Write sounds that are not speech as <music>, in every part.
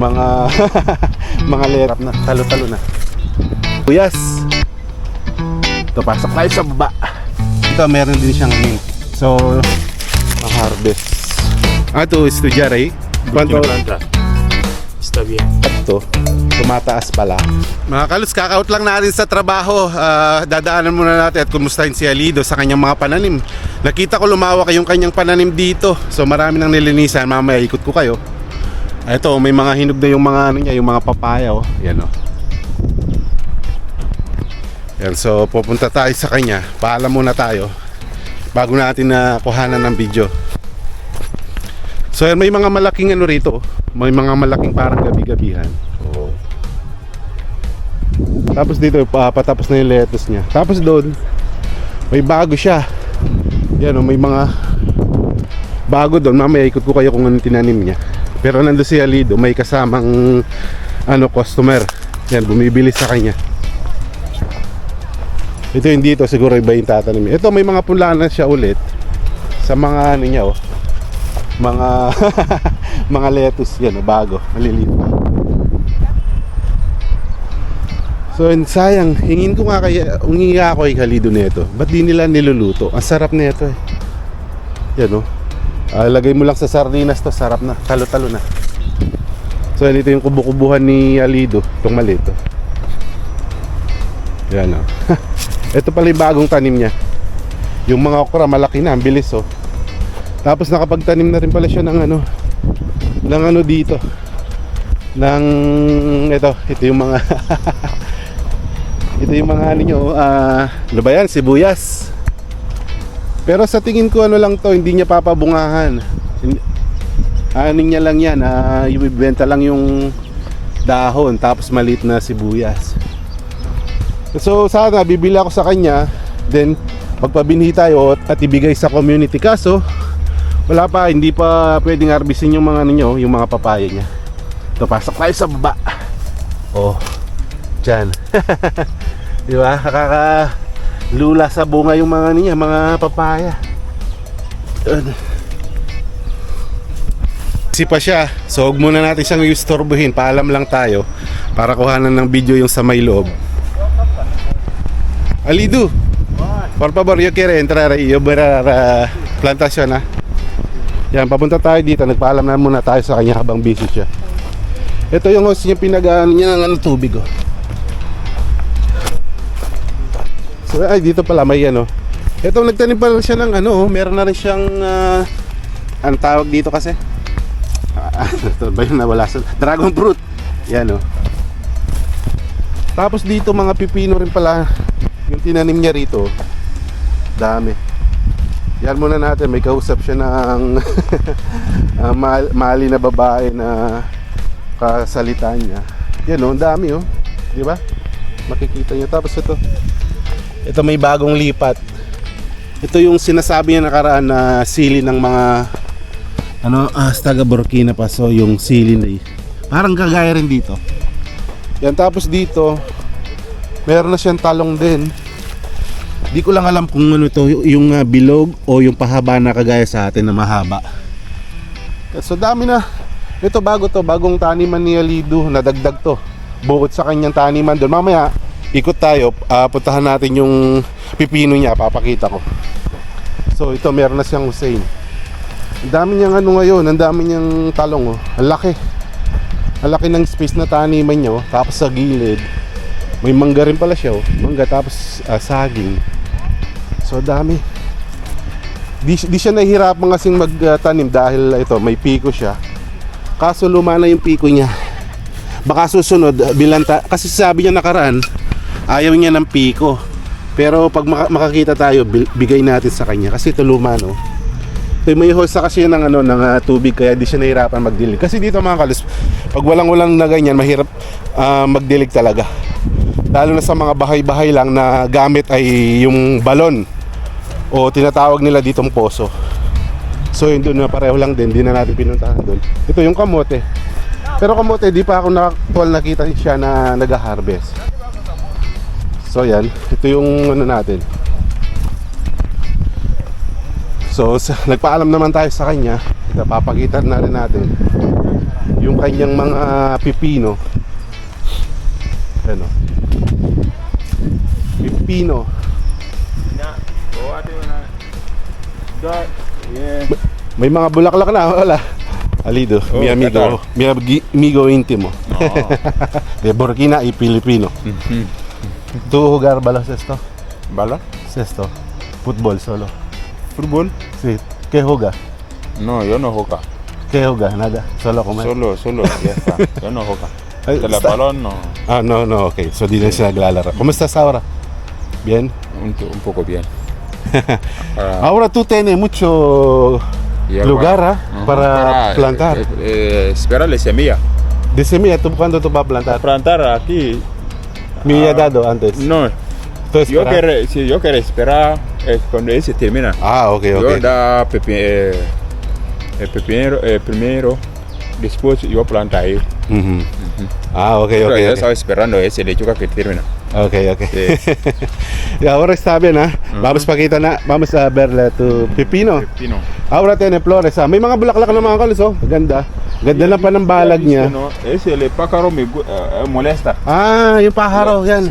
mga <laughs> mga lerap na, talo-talo na. Buyas. Ito, pasok tayo sa baba. Ito, meron din siyang mint. So, ma-harvest. Ah, ito, estudyare. Kwanto, planta. Está bien. ito, tumataas pala. Mga kalos, kakaut lang natin sa trabaho. Ah, dadaanan muna natin at kumustahin si Alido sa kanyang mga pananim. Nakita ko lumawak yung kanyang pananim dito. So marami nang nilinisan. Mamaya ikot ko kayo. Ah, Ito, may mga hinog na yung mga ano niya, yung mga papaya oh. Yan oh. Yan, so pupunta tayo sa kanya. Paalam muna tayo bago natin na kuhanan ng video. So yan, may mga malaking ano rito. May mga malaking parang gabi-gabihan. Oo. Tapos dito, pa, patapos na yung lettuce niya. Tapos doon, may bago siya. Yan o, may mga bago doon. Mamaya ikot ko kayo kung anong tinanim niya. Pero nando si Alido, may kasamang ano, customer. Yan, bumibili sa kanya. Ito yung dito, siguro iba yung tatanim. Ito, may mga punlaan na siya ulit. Sa mga ano niya, oh mga <laughs> mga lettuce yan oh, bago maliliit so and sayang hingin ko nga kay ungi nga ako kay Kalido nito ba't di nila niluluto ang sarap nito eh yan oh Ah, lagay mo lang sa sardinas to sarap na. Talo talo na. So yan ito yung kubo-kubuhan ni Alido itong maliit oh. yan oh. <laughs> Ito pala yung bagong tanim niya. Yung mga okra malaki na ang bilis oh. Tapos nakapagtanim na rin pala siya ng ano ng ano dito. Ng ito ito yung mga <laughs> ito yung mga ano nyo ah ano ba yan? Sibuyas pero sa tingin ko ano lang to hindi niya papabungahan ano niya lang yan ah ibibenta lang yung dahon tapos maliit na sibuyas so sana bibili ako sa kanya then magpabinhi tayo at ibigay sa community kaso wala pa, hindi pa pwedeng harvestin yung mga ano yung mga papaya niya. Ito, pasok tayo sa baba. Oh, dyan. <laughs> Di ba? Nakaka lula sa bunga yung mga niya, mga papaya. Yun. Si pa siya, so huwag muna natin siyang istorbohin. Paalam lang tayo para kuhanan ng video yung sa may loob. Alidu, por favor, yo quiero entrar yo ver a la plantación, ah. Yan, papunta tayo dito. Nagpaalam na muna tayo sa kanya habang busy siya. Ito yung hose niya pinag niya ng ano, tubig oh. So, ay dito pala may ano. Ito nagtanim pala siya ng ano, oh, meron na rin siyang ah, ang tawag dito kasi. Ah, <laughs> ito ba yun nawala sa dragon fruit. Yan oh. Tapos dito mga pipino rin pala yung tinanim niya rito. Dami. Yan muna natin, may kausap siya ng uh, <laughs> ma- mali na babae na kasalita niya. Yan oh, ang dami oh. Di ba? Makikita niyo. Tapos ito. Ito may bagong lipat. Ito yung sinasabi niya nakaraan na sili ng mga ano, ah, taga Burkina Faso yung sili na Parang kagaya rin dito. Yan tapos dito meron na siyang talong din. Di ko lang alam kung ano to, yung ah, bilog o yung pahaba na kagaya sa atin na mahaba. So dami na. Ito bago to, bagong taniman ni Alido, nadagdag to. Bukod sa kanyang taniman doon. Mamaya, ikot tayo, ah, puntahan natin yung pipino niya, papakita ko. So ito, meron na siyang Hussein. Ang dami niyang ano ngayon, ang dami niyang talong oh. Ang laki. Ang laki ng space na taniman niya oh. Tapos sa gilid, may mangga rin pala siya oh. Mangga tapos ah, saging. So dami. Di, di siya nahihirapan kasing magtanim dahil ito may piko siya. Kaso luma na yung piko niya. Baka susunod ah, bilanta kasi sabi niya nakaraan ayaw niya ng piko. Pero pag maka- makakita tayo bigay natin sa kanya kasi ito luma no. Ito may hosa kasi ng ano ng ah, tubig kaya di siya nahihirapan magdilig. Kasi dito mga kalis, pag walang-walang na ganyan, mahirap ah, magdilig talaga. Lalo na sa mga bahay-bahay lang na gamit ay yung balon o tinatawag nila ditong poso. So yun doon na pareho lang din, di na natin pinuntahan doon. Ito yung kamote. Pero kamote, di pa ako nakaktual nakita siya na nag-harvest. So yan, ito yung ano natin. So <laughs> sa, nagpaalam naman tayo sa kanya. Ito papakita na rin natin. yung kanyang mga pipino. Ano? Pipino. Oh. Yeah. May mga bulaklak na, wala. Alido, Oh, mi amigo, mi amigo intimo. De <laughs> Burkina y Filipino. ¿Tú jugar baloncesto? Bala? Cesto. Fútbol solo. Fútbol? Sí. ¿Qué juega? No, yo no juego. ¿Qué juega? Nada. Solo comer. Solo, solo, ya está. <laughs> Yo no juego. La está- balón no. Ah, no, no, ok. So, di na siya naglalaro. ¿Cómo estás ahora? Bien. Un, un poco bien. Ah, <laughs> Ahora tú tienes mucho y lugar ah, para plantar. Eh, eh, esperarle semilla. De semilla, ¿tú cuándo tú vas a plantar? Plantar aquí. Me había dado antes. No, ¿Tú yo quiero, si yo quiero esperar eh, cuando ese termina. Ah, ok, Yo ok. da pepi, eh, eh, primero, después yo planta ahí. Ujú. Ah, ok, Pero ok. yo ok. estaba esperando ese lechuga que termina. Ok, ok. Sí. <laughs> y ahora está bien, ¿ah? Vamos pakita na, vamos a verle tu pepino. Pepino. Ahora tiene flores, ah. May mga bulaklak na mga kalis, oh. Ganda. Ganda lang pa ng balag niya. No, ese el pájaro me eh, molesta. Ah, yung pájaro, yan.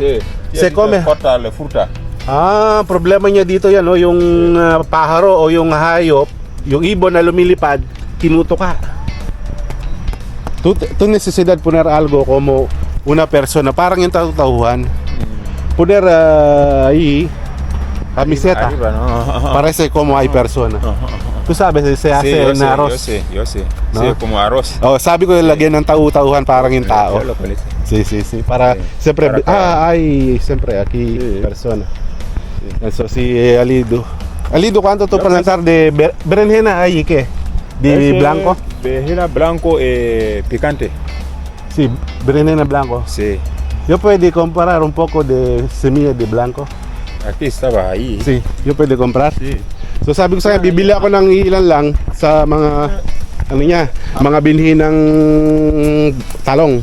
Se come. Corta la fruta. Ah, problema niya dito yan, oh. Yung ah, pájaro o yung hayop, yung ibon na lumilipad, kinuto ka. Tu, tu necesidad poner algo como una persona, parang yung tautuhan. Poner ah, ahí, camiseta. Arriba, no. <laughs> Parece como hay persona. <laughs> Tú sabes, se Sí, hace yo en sé, arroz. Yo sé, yo sé. ¿No? Sí, como arroz. Oh, sabi ko lagyan ng tau-tauhan parang yung tao. Conocí. Sí, sí, sí. Para Sí. siempre Para ah, hay siempre aquí Sí. persona. Eso sí, Alido. Alido, ¿cuánto tú plantar de ber- berenjena ahí qué? De blanco? Berenjena blanco eh, picante. Sí, berenjena blanco. Sí. Yo puedo comprar un poco de semilla de blanco. Aquí estaba ahí. Sí, yo puedo comprar. Sí. So sabi ko sa kanya, bibili ako ng ilan lang sa mga ano niya, mga binhi ng talong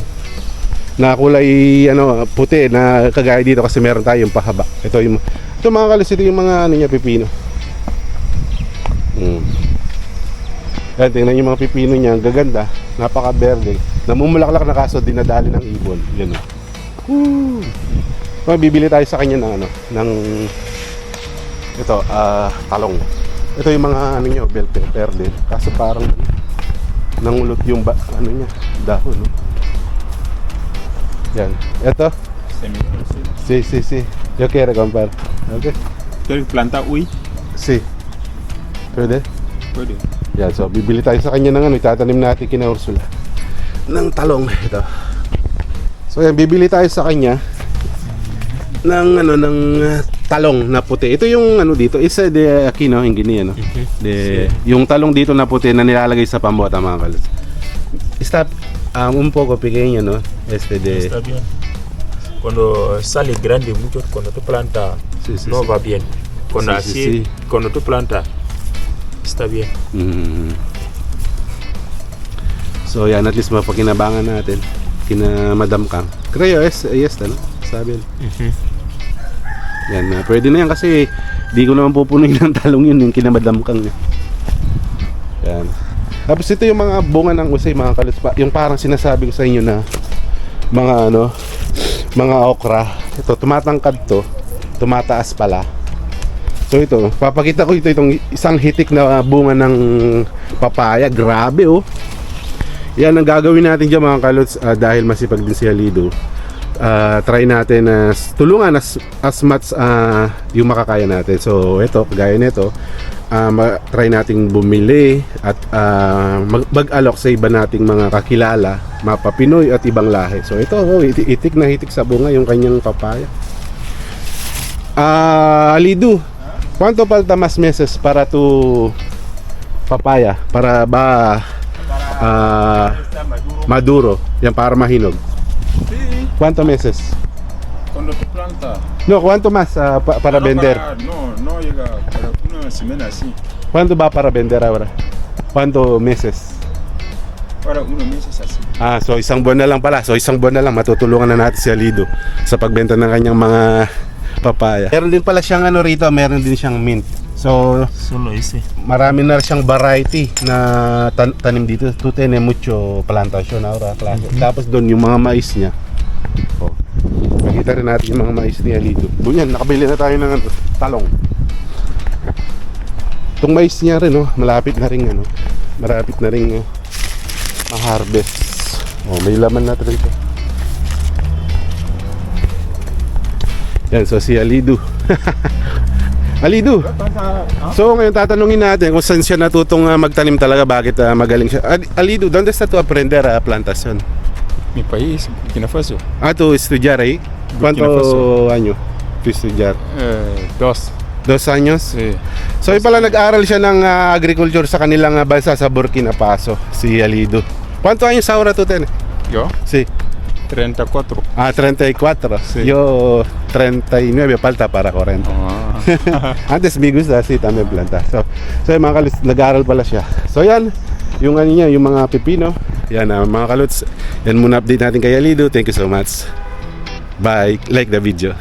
na kulay ano puti na kagaya dito kasi meron tayong pahaba. Ito yung ito mga kalis ito yung mga ano niya pipino. Mm. Yan, tingnan yung mga pipino niya, ang gaganda, napaka-berde. Namumulaklak na kaso dinadali ng ibon. Yan o. Woo! So, bibili tayo sa kanya ng ano, ng ito, ah, talong. Ito yung mga ano niya, bell pepper din. Kaso parang nangulot yung ba, ano niya, dahon, no? Yan. Ito, sí, sí, sí. Yo quiero comprar. Okay. ¿Quieres plantar uy? Sí. Pwede? Puede. Yan, so bibili tayo sa kanya ng ano, itatanim natin kina Ursula. Ng talong, ito. So yan, bibili tayo sa kanya ng ano ng uh, talong na puti. Ito yung ano dito, isa de Aquino Ingini ano. De yung talong dito na puti na nilalagay sa pambota mga kalos. Está um, un poco pequeño, no? Este de Está bien. Cuando sale grande mucho, cuando tú plantas, Sí, sí, no sí. va bien. Cuando Sí, así, sí, sí. cuando tú plantas, está bien. Mm. So yan, at least mapakinabangan natin kina Madam Kang. Creo es, yes, ano? Sabi yan. Yan, na pwede na yan kasi di ko naman pupunuin <laughs> ng talong yun yung kina Madam Kang. eh. Yan. Tapos ito yung mga bunga ng usay, mga kaluspa. Yung parang sinasabi ko sa inyo na mga ano, mga okra. Ito, tumatangkad to. Tumataas pala. So ito, papakita ko ito itong isang hitik na bunga ng papaya. Grabe oh. Yan ang gagawin natin dyan mga kalots ah, dahil masipag din si Halido. Ah, try natin na tulungan as, as much ah, yung makakaya natin. So ito, kagaya nito, ma- try nating bumili at mag- mag-alok sa iba nating mga kakilala, mapa Pinoy at ibang lahi. So ito, oh, iti- itik na hitik sa bunga yung kanyang papaya. Ah, Alidu, ¿cuánto falta más meses para tu papaya? Para ba ah, Está maduro. maduro, yan para mahinog. Sí. ¿Cuánto meses? Cuando tú plantas. No, ¿cuánto más ah, pa- para No, vender? no, no llega para una semana así. ¿Cuánto va para vender ahora? ¿Cuánto meses? Para unos meses así. Ah, so isang buwan na lang pala. So isang buwan na lang matutulungan na natin si Alido sa pagbenta ng kanyang mga papaya. Meron din pala siyang ano rito, meron din siyang mint. So, Solo ese. marami na siyang variety na tan- tanim dito. Tu tiene mucho plantasyon ahora klase. Tapos doon yung mga mais niya. Oh. Makita rin natin yung mga mais ni Alido. Bunyan, nakabili na tayo ng ano, talong. Itong mais niya rin, oh, malapit na rin, ano, malapit na rin, oh, ma-harvest. Oh, may laman na rin. Yan, so si Alido. <laughs> Alido, So ngayon tatanungin natin kung saan siya natutong ah, magtanim talaga, bakit ah, magaling siya. Al- Alido, ¿dónde está tu aprender a plantación? Mi país, Burkina Faso. Ah, tu estudiar ahí? ¿Cuánto Faso. año tu estudiar? Eh, dos. Dos años? Sí. So yung pala nag-aral siya ng ah, agriculture sa kanilang ah, bansa sa Burkina Faso, si Alido. ¿Cuánto años ahora tú tienes? Yo, Sí. 34. Ah, 34. Sí. Yo 39, falta para 40. Ah. <laughs> Antes me gusta así también planta. So, so mga kaluts, nag-aaral pala siya. So yan, yung ano niya, yung mga pipino. Yan ah, mga kaluts. Yan muna update natin kay Alido. Thank you so much. Bye. Like the video.